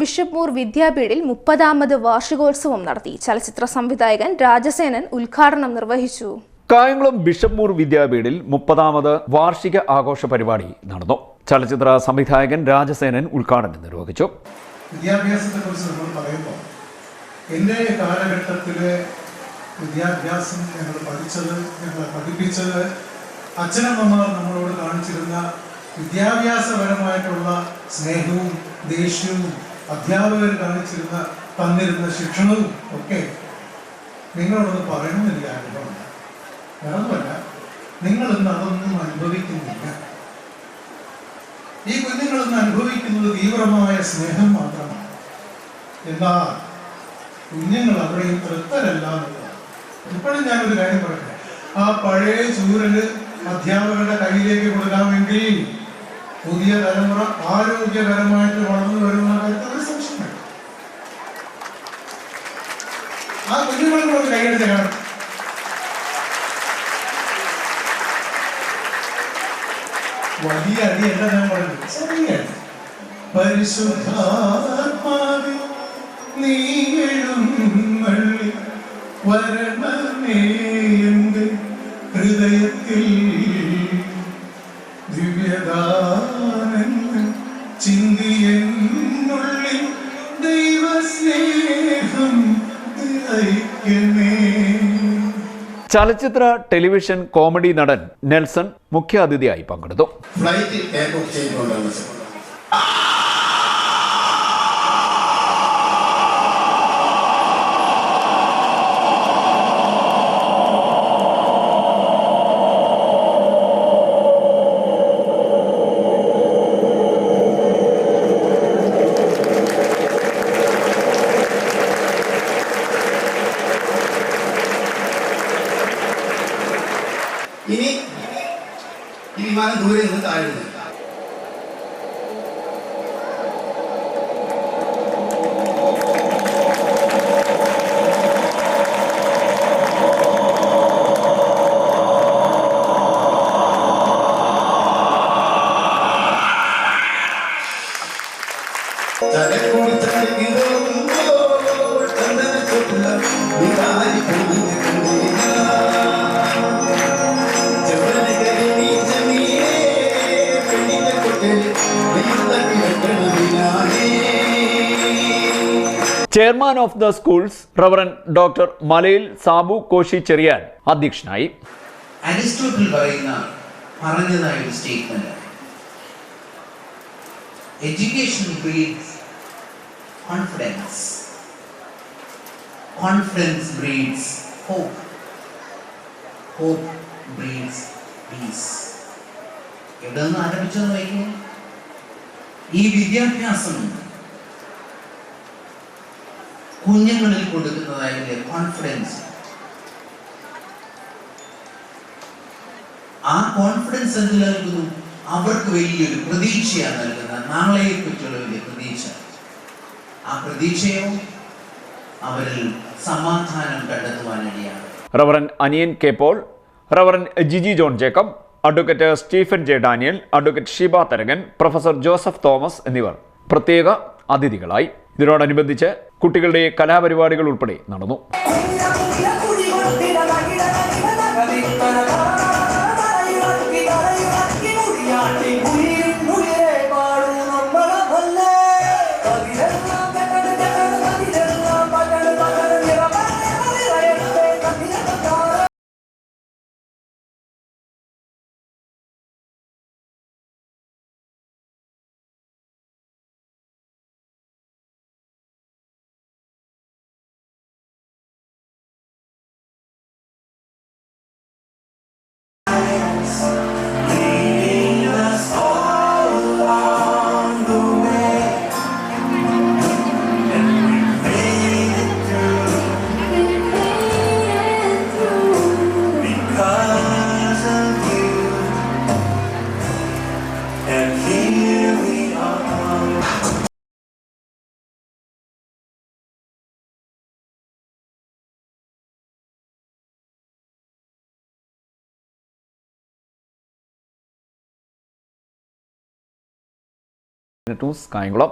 Bishop Moore വിദ്യാപീഠിൽ മുപ്പതാമത് വാർഷികോത്സവം നടത്തി. ചലച്ചിത്ര സംവിധായകൻ രാജസേനൻ ഉദ്ഘാടനം നിർവഹിച്ചു. കായംകുളം ബിഷപ്പ് മൂർ വിദ്യാപീഠിൽ മുപ്പതാമത് വാർഷിക ആഘോഷ പരിപാടി നടന്നു. ചലച്ചിത്ര സംവിധായകൻ രാജസേനൻ ഉദ്ഘാടനം നിർവഹിച്ചു. വിദ്യാഭ്യാസത്തെ കുറിച്ച് നമ്മൾ പറയുമ്പോൾ എന്റെ കാലഘട്ടത്തിലെ വിദ്യാഭ്യാസം ഞങ്ങൾ പഠിച്ചത് ഞങ്ങളെ പഠിപ്പിച്ചത് അച്ഛനമ്മമാർ നമ്മളോട് കാണിച്ചിരുന്ന വിദ്യാഭ്യാസപരമായിട്ടുള്ള സ്നേഹവും ദേഷ്യവും അധ്യാപകർ കാണിച്ചിരുന്ന തന്നിരുന്ന ശിക്ഷണവും ഒക്കെ നിങ്ങളോടൊന്ന് പറയണമെന്ന് എനിക്ക് ആഗ്രഹമുണ്ട്. വേറൊന്നുമല്ല നിങ്ങൾ ഇന്ന് അതൊന്നും അനുഭവിക്കുന്നില്ല. ഈ കുഞ്ഞുങ്ങൾ ഇന്ന് അനുഭവിക്കുന്നത് തീവ്രമായ സ്നേഹം മാത്രമാണ്. എന്താ കുഞ്ഞുങ്ങൾ അവിടെയും തൃപ്തരല്ല ഇപ്പോഴും ഞാനൊരു കാര്യം പറയട്ടെ? ആ പഴയ ചൂരൽ അധ്യാപകരുടെ കയ്യിലേക്ക് കൊടുക്കാമെങ്കിൽ പുതിയ തലമുറ ആരോഗ്യകരമായിട്ട് വളർന്നു വരുന്ന കാര്യത്തിൽ ഒരു സംശയം വേണ്ട. ആ കുഞ്ഞുങ്ങളോട് കൈയടിച്ച കാണും വലിയ അടിയല്ല ഞാൻ പറഞ്ഞത് ചെറിയ പരിശുദ്ധാത്മാവിൽ നീ വരണമേ ഹൃദയത്തിൽ ചലച്ചിത്ര ടെലിവിഷൻ കോമഡി നടൻ നെൽസൺ മുഖ്യാതിഥിയായി പങ്കെടുത്തു. ഫ്ലൈറ്റ് ടേക്ക് ഓഫ് ചെയ്തുകൊണ്ടാണ് 많은 노래 있는 것도 알고 Dale, por estar en mi dolor, tan de tu plan, mi chairman of the schools reverend doctor Malayil Sabu Koshy Cherian അധ്യക്ഷനായി. Aristotle statement education breeds confidence confidence breeds hope hope breeds ഈ വിദ്യാഭ്യാസം കുഞ്ഞുങ്ങളിൽ കൊടുക്കുന്നതായ confidence ആ confidence എന്ത് നൽകുന്നു അവർക്ക് വലിയൊരു പ്രതീക്ഷയാണ് നൽകുന്നത്. നാളെയെ പറ്റിയുള്ള വലിയ പ്രതീക്ഷ. ആ പ്രതീക്ഷയോ അവരിൽ സമാധാനം കണ്ടെത്തുവാനിടയാണ് reverend Aniyan K Paul reverend Jiji John Jacob advocate Stephen J Daniel advocate Shiba Tharakan professor Joseph Thomas എന്നിവർ. പ്രത്യേക അതിഥികളായി. ഇതിനോടനുബന്ധിച്ച് കുട്ടികളുടെ കലാപരിപാടികൾ ഉൾപ്പെടെ നടന്നു. ന്യൂസ് കായംകുളം